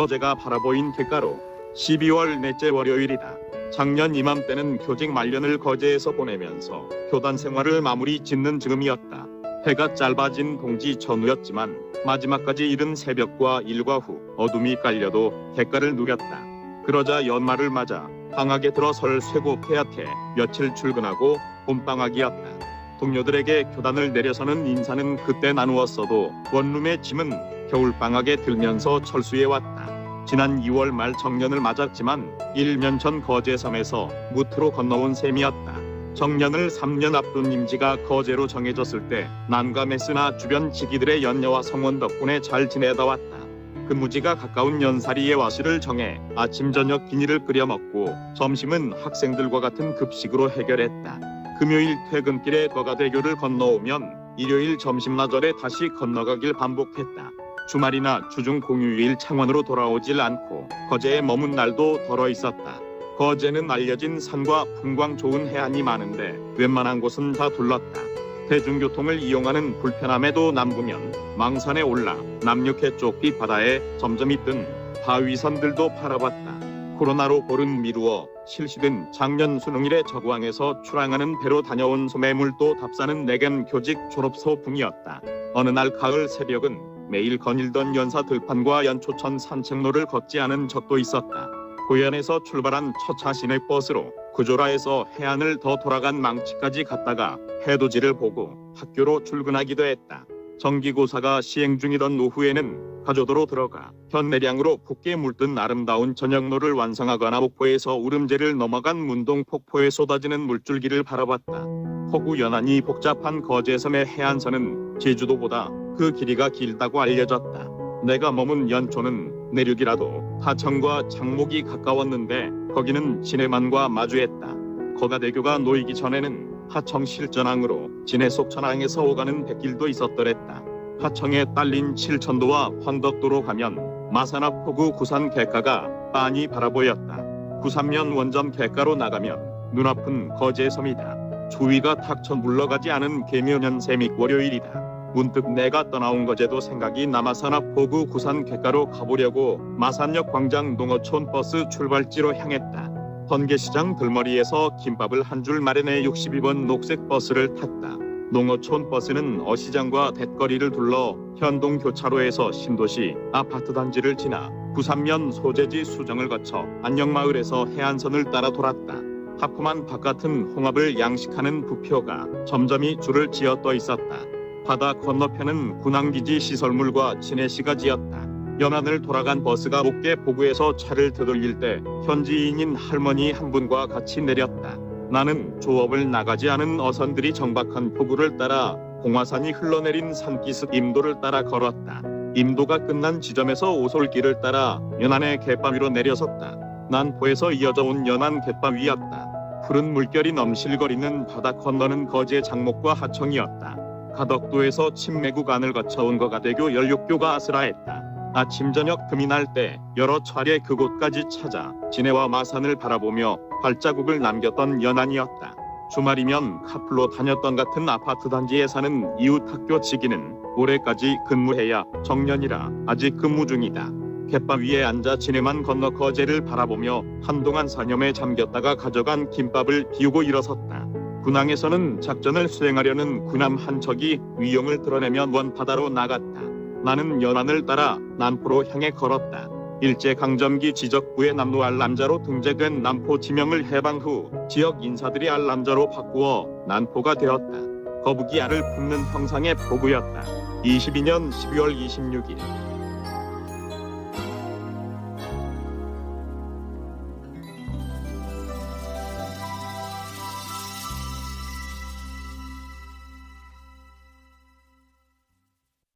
거제가 바라보인 객가로 12월 넷째 월요일이다. 작년 이맘때는 교직 말년을 거제에서 보내면서 교단 생활을 마무리 짓는 즈음이었다. 해가 짧아진 동지 전후였지만 마지막까지 이른 새벽과 일과 후 어둠이 깔려도 객가를 누렸다. 그러자 연말을 맞아 방학에 들어설 쇠고 폐하태 며칠 출근하고 봄방학이었다. 동료들에게 교단을 내려서는 인사는 그때 나누었어도 원룸의 짐은 겨울방학에 들면서 철수해 왔다. 지난 2월 말 정년을 맞았지만 1년 전 거제섬에서 무트로 건너온 셈이었다. 정년을 3년 앞둔 임지가 거제로 정해졌을 때 난감했으나 주변 지기들의 연녀와 성원 덕분에 잘 지내다 왔다. 근무지가 가까운 연사리의 와시를 정해 아침 저녁 기니를 끓여 먹고 점심은 학생들과 같은 급식으로 해결했다. 금요일 퇴근길에 거가대교를 건너오면 일요일 점심나절에 다시 건너가길 반복했다. 주말이나 주중 공휴일 창원으로 돌아오질 않고 거제에 머문 날도 덜어 있었다. 거제는 알려진 산과 풍광 좋은 해안이 많은데 웬만한 곳은 다 둘렀다. 대중교통을 이용하는 불편함에도 남구면 망산에 올라 남녘의 쪽비 바다에 점점 있던 바위선들도 바라봤다. 코로나로 보름 미루어 실시된 작년 수능일에 저구항에서 출항하는 배로 다녀온 소매물도 답사는 내겐 교직 졸업소 풍이었다. 어느 날 가을 새벽은 매일 거닐던 연사 들판과 연초천 산책로를 걷지 않은 적도 있었다. 고현에서 출발한 첫차 시내버스로 구조라에서 해안을 더 돌아간 망치까지 갔다가 해돋이를 보고 학교로 출근하기도 했다. 정기고사가 시행 중이던 오후에는 가조도로 들어가 현내량으로 붓게 물든 아름다운 저녁로를 완성하거나 목포에서 우름제를 넘어간 문동 폭포에 쏟아지는 물줄기를 바라봤다. 폭우 연안이 복잡한 거제섬의 해안선은 제주도보다 그 길이가 길다고 알려졌다. 내가 머문 연초는 내륙이라도 하천과 장목이 가까웠는데 거기는 진해만과 마주했다. 거가대교가 놓이기 전에는 하청 실전항으로 진해 속천항에서 오가는 백길도 있었더랬다. 하청에 딸린 칠천도와 황덕도로 가면 마산 앞 포구 구산 객가가 빤히 바라보였다. 구삼면 원점 객가로 나가면 눈앞은 거제섬이다. 주위가 탁쳐 물러가지 않은 개묘년 세믹 월요일이다. 문득 내가 떠나온 거제도 생각이 남아산 앞 포구 구산 객가로 가보려고 마산역 광장 농어촌 버스 출발지로 향했다. 번개시장 들머리에서 김밥을 한 줄 마련해 62번 녹색 버스를 탔다. 농어촌 버스는 어시장과 뎃거리를 둘러 현동 교차로에서 신도시 아파트 단지를 지나 부산면 소재지 수정을 거쳐 안녕마을에서 해안선을 따라 돌았다. 하품한 바깥은 홍합을 양식하는 부표가 점점이 줄을 지어 떠 있었다. 바다 건너편은 군항기지 시설물과 진해시가 지었다. 연안을 돌아간 버스가 옥계 포구에서 차를 되돌릴 때 현지인인 할머니 한 분과 같이 내렸다. 나는 조업을 나가지 않은 어선들이 정박한 포구를 따라 공화산이 흘러내린 산기슭 임도를 따라 걸었다. 임도가 끝난 지점에서 오솔길을 따라 연안의 갯바 위로 내려섰다. 난포에서 이어져 온 연안 갯바 위였다. 푸른 물결이 넘실거리는 바다 건너는 거제 장목과 하청이었다. 가덕도에서 침매구간을 거쳐 온 거가대교 연륙교가 아슬아했다. 아침 저녁 금이 날 때 여러 차례 그곳까지 찾아 진해와 마산을 바라보며 발자국을 남겼던 연안이었다. 주말이면 카풀로 다녔던 같은 아파트 단지에 사는 이웃 학교 지기는 올해까지 근무해야 정년이라 아직 근무 중이다. 갯밥 위에 앉아 진해만 건너 거제를 바라보며 한동안 사념에 잠겼다가 가져간 김밥을 비우고 일어섰다. 군항에서는 작전을 수행하려는 군함 한 척이 위용을 드러내며 먼 바다로 나갔다. 나는 연안을 따라 남포로 향해 걸었다. 일제 강점기 지적부의 남로 알람자로 등재된 남포 지명을 해방 후 지역 인사들이 알람자로 바꾸어 난포가 되었다. 거북이 알을 품는 형상의 포구였다. 22년 12월 26일